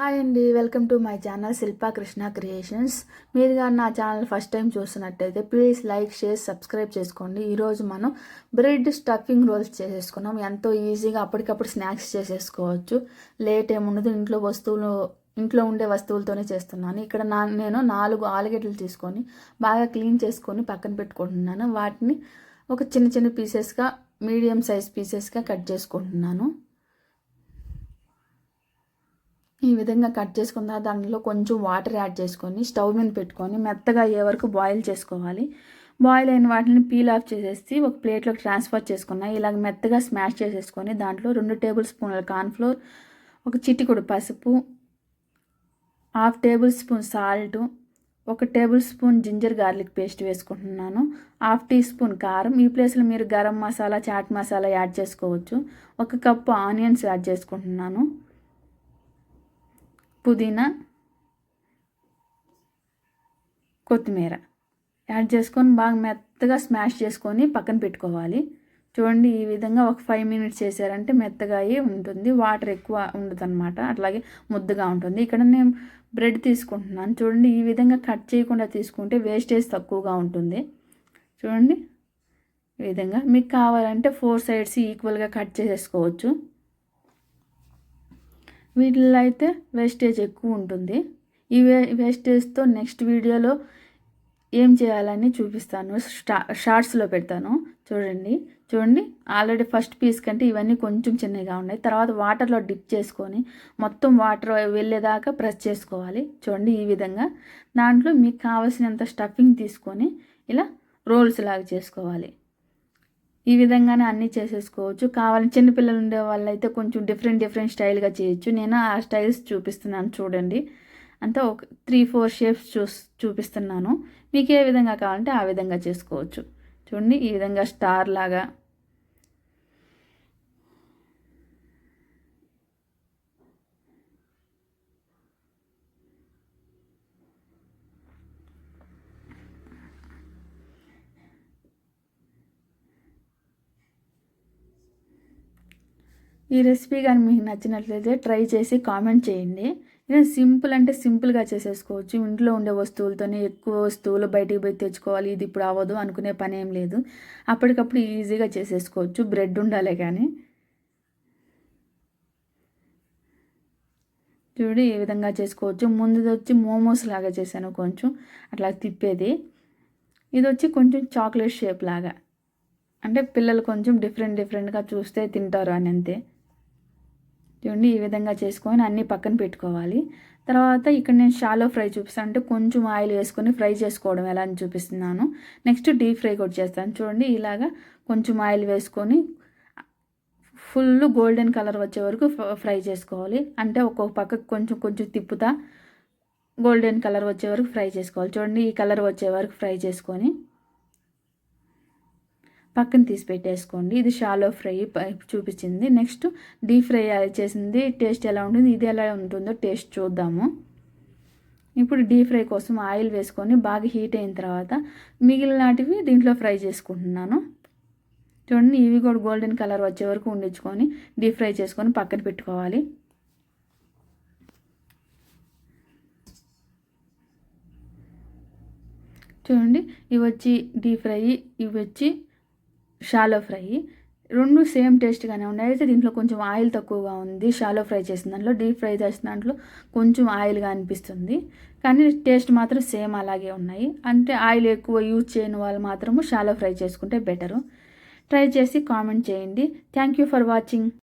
Hi అండి welcome to my channel Shilpa Krishna creations. మీరు కానీ నా ఛానల్ ఫస్ట్ టైం చూస్తున్నట్టయితే ప్లీజ్ లైక్ షేర్ సబ్స్క్రైబ్ చేసుకోండి. ఈరోజు మనం బ్రెడ్ స్టఫింగ్ రోల్స్ చేసేసుకున్నాం. ఎంతో ఈజీగా అప్పటికప్పుడు స్నాక్స్ చేసేసుకోవచ్చు. లేట్ ఏముండదు ఇంట్లో వస్తువులు ఇంట్లో ఉండే వస్తువులతోనే చేస్తున్నాను. ఇక్కడ నా నేను నాలుగు ఆలుగడ్డలు తీసుకొని బాగా క్లీన్ చేసుకొని పక్కన పెట్టుకుంటున్నాను. వాటిని ఒక చిన్న చిన్న పీసెస్గా మీడియం సైజ్ పీసెస్గా కట్ చేసుకుంటున్నాను. ఈ విధంగా కట్ చేసుకున్న దానిలో కొంచెం వాటర్ యాడ్ చేసుకొని స్టవ్ మీద పెట్టుకొని మెత్తగా అయ్యే వరకు బాయిల్ చేసుకోవాలి. బాయిల్ అయిన వాటిని పీల్ ఆఫ్ చేసేసి ఒక ప్లేట్లోకి ట్రాన్స్ఫర్ చేసుకున్న ఇలాగ మెత్తగా స్మాష్ చేసేసుకొని దాంట్లో రెండు టేబుల్ స్పూన్ల కార్న్ఫ్లోర్ ఒక చిటికుడు పసుపు హాఫ్ టేబుల్ స్పూన్ సాల్ట్ ఒక tablespoon ginger garlic paste వేసుకుంటున్నాను. హాఫ్ టీ స్పూన్ కారం. ఈ ప్లేస్లో మీరు గరం మసాలా చాట్ మసాలా యాడ్ చేసుకోవచ్చు. ఒక కప్పు ఆనియన్స్ యాడ్ చేసుకుంటున్నాను. పుదీనా కొత్తిమీర. యాడ్ చేసుకొని బాగా మెత్తగా స్మాష్ చేసుకొని పక్కన పెట్టుకోవాలి. చూడండి ఈ విధంగా ఒక ఫైవ్ మినిట్స్ చేశారంటే మెత్తగా అయ్యి ఉంటుంది. వాటర్ ఎక్కువ ఉండదు అనమాట అట్లాగే ముద్దగా ఉంటుంది. ఇక్కడ నేను బ్రెడ్ తీసుకుంటున్నాను. చూడండి ఈ విధంగా కట్ చేయకుండా తీసుకుంటే వేస్టేజ్ తక్కువగా ఉంటుంది. చూడండి ఈ విధంగా. మీకు కావాలంటే ఫోర్ సైడ్స్ ఈక్వల్గా కట్ చేసేసుకోవచ్చు. వీటిలో అయితే వేస్టేజ్ ఎక్కువ ఉంటుంది. ఈ వే వేస్టేజ్తో నెక్స్ట్ వీడియోలో ఏం చేయాలని చూపిస్తాను. స్టా షార్ట్స్లో పెడతాను. చూడండి చూడండి. ఆల్రెడీ ఫస్ట్ పీస్ కంటే ఇవన్నీ కొంచెం చిన్నగా ఉన్నాయి. తర్వాత వాటర్లో డిప్ చేసుకొని మొత్తం వాటర్ వెళ్ళేదాకా ప్రెస్ చేసుకోవాలి. చూడండి ఈ విధంగా. దాంట్లో మీకు కావలసినంత స్టఫింగ్ తీసుకొని ఇలా రోల్స్ లాగా చేసుకోవాలి. ఈ విధంగానే అన్నీ చేసేసుకోవచ్చు. కావాలని చిన్నపిల్లలు ఉండే వాళ్ళైతే కొంచెం డిఫరెంట్ డిఫరెంట్ స్టైల్గా చేయొచ్చు. నేను ఆ స్టైల్స్ చూపిస్తున్నాను చూడండి. అంతా ఒక త్రీ ఫోర్ షేప్స్ చూ చూపిస్తున్నాను. మీకు ఏ విధంగా కావాలంటే ఆ విధంగా చేసుకోవచ్చు. చూడండి ఈ విధంగా స్టార్ లాగా ఈ రెసిపీ కానీ మీకు నచ్చినట్లయితే ట్రై చేసి కామెంట్ చేయండి. ఇది సింపుల్ అంటే సింపుల్గా చేసేసుకోవచ్చు. ఇంట్లో ఉండే వస్తువులతోనే ఎక్కువ వస్తువులు బయటికి పోయి తెచ్చుకోవాలి. ఇది ఇప్పుడు అవ్వదు అనుకునే పని ఏం లేదు. అప్పటికప్పుడు ఈజీగా చేసేసుకోవచ్చు. బ్రెడ్ ఉండాలి కానీ. చూడు ఈ విధంగా చేసుకోవచ్చు. ముందుది వచ్చి మోమోస్ లాగా చేశాను కొంచెం. అట్లా తిప్పేది. ఇది వచ్చి కొంచెం చాక్లెట్ షేప్ లాగా. అంటే పిల్లలు కొంచెం డిఫరెంట్ డిఫరెంట్గా చూస్తే తింటారు అని అంతే. చూడండి ఈ విధంగా చేసుకొని అన్నీ పక్కన పెట్టుకోవాలి. తర్వాత ఇక్కడ నేను షాలో ఫ్రై చూపిస్తాను. అంటే కొంచెం ఆయిల్ వేసుకొని ఫ్రై చేసుకోవడం ఎలా అని చూపిస్తున్నాను. నెక్స్ట్ డీప్ ఫ్రై కూడా చేస్తాను. చూడండి ఇలాగా కొంచెం ఆయిల్ వేసుకొని ఫుల్ గోల్డెన్ కలర్ వచ్చే వరకు ఫ్రై చేసుకోవాలి. అంటే ఒక్కొక్క పక్కకు కొంచెం కొంచెం తిప్పుతా గోల్డెన్ కలర్ వచ్చే వరకు ఫ్రై చేసుకోవాలి. చూడండి ఈ కలర్ వచ్చే వరకు ఫ్రై చేసుకొని పక్కన తీసి పెట్టేసుకోండి. ఇది షాలో ఫ్రై చూపించింది. నెక్స్ట్ డీప్ ఫ్రై చేసింది. టేస్ట్ ఎలా ఉంటుంది? ఇది ఎలా ఉంటుందో టేస్ట్ చూద్దాము. ఇప్పుడు డీప్ ఫ్రై కోసం ఆయిల్ వేసుకొని బాగా హీట్ అయిన తర్వాత మిగిలినటివి దీంట్లో ఫ్రై చేసుకుంటున్నాను. చూడండి ఇవి కూడా గోల్డెన్ కలర్ వచ్చే వరకు ఉండించుకొని డీప్ ఫ్రై చేసుకొని పక్కన పెట్టుకోవాలి. చూడండి ఇవి వచ్చి డీప్ ఫ్రై ఇవి వచ్చి షాలో ఫ్రై. రెండు సేమ్ టేస్ట్గానే ఉన్నాయి. అయితే దీంట్లో కొంచెం ఆయిల్ తక్కువగా ఉంది. షాలో ఫ్రై చేసిన దాంట్లో డీప్ ఫ్రై చేసిన దాంట్లో కొంచెం ఆయిల్గా అనిపిస్తుంది. కానీ టేస్ట్ మాత్రం సేమ్ అలాగే ఉన్నాయి. అంటే ఆయిల్ ఎక్కువ యూజ్ చేయని వాళ్ళు మాత్రము షాలో ఫ్రై చేసుకుంటే బెటరు. ట్రై చేసి కామెంట్ చేయండి. Thank you for watching.